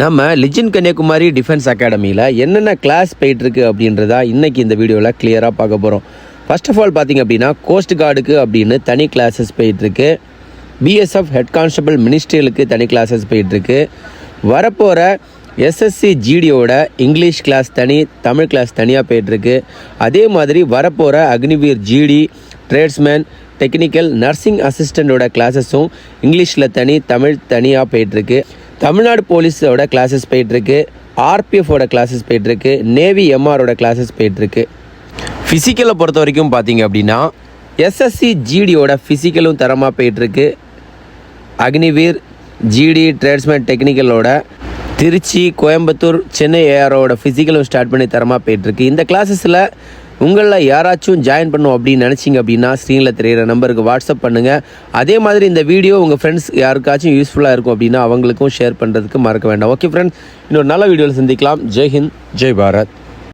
நம்ம லிஜின் கன்னியாகுமரி டிஃபென்ஸ் அகாடமியில் என்னென்ன கிளாஸ் போயிட்டுருக்கு அப்படின்றதா இன்றைக்கி இந்த வீடியோவில் கிளியராக பார்க்க போகிறோம் ஃபர்ஸ்ட் ஆஃப் ஆல் பார்த்தீங்க அப்படின்னா கோஸ்ட் கார்டுக்கு அப்படின்னு தனி கிளாஸஸ் போயிட்டுருக்கு. பிஎஸ்எஃப் ஹெட் கான்ஸ்டபிள் மினிஸ்ட்ரியலுக்கு தனி கிளாஸஸ் போயிட்டுருக்கு. வரப்போகிற எஸ்எஸ்சி ஜிடியோட இங்கிலீஷ் கிளாஸ் தனி தமிழ் கிளாஸ் தனியாக போயிட்டுருக்கு. அதே மாதிரி வரப்போகிற Agniveer GD tradesman technical nursing அசிஸ்டண்ட்டோட கிளாஸஸும் இங்கிலீஷில் தனி தமிழ் தனியாக போயிட்டுருக்கு. தமிழ்நாடு போலீஸோட கிளாஸஸ் போயிட்டுருக்கு. ஆர்பிஎஃபோட கிளாஸஸ் போயிட்டுருக்கு. நேவி எம்ஆரோட கிளாஸஸ் போயிட்டுருக்கு. ஃபிசிக்கலை பொறுத்த வரைக்கும் பார்த்தீங்க அப்படின்னா எஸ்எஸ்சி ஜிடியோட ஃபிசிக்கலும் தரமாக போயிட்டுருக்கு. அக்னிவீர் ஜிடி ட்ரேட்ஸ்மேன் டெக்னிக்கலோட திருச்சி கோயம்புத்தூர் சென்னை ஏஆரோட ஃபிசிக்கலும் ஸ்டார்ட் பண்ணி தரமாக போயிட்டுருக்கு. இந்த கிளாஸஸில் உங்களில் யாராச்சும் ஜாயின் பண்ணும் அப்படின்னு நினச்சிங்க அப்படின்னா ஸ்க்ரீனில் தெரிகிற நம்பருக்கு வாட்ஸ்அப் பண்ணுங்கள் அதே மாதிரி இந்த வீடியோ உங்கள் ஃப்ரெண்ட்ஸ் யாருக்காச்சும் யூஸ்ஃபுல்லாக இருக்கும் அப்படின்னா அவங்களுக்கும் ஷேர் பண்ணுறதுக்கு மறக்க வேண்டாம். ஓகே ஃப்ரெண்ட்ஸ் இன்னொரு நல்ல வீடியோவில் சந்திக்கலாம். ஜெய் ஹிந்த் ஜெய் பாரத்.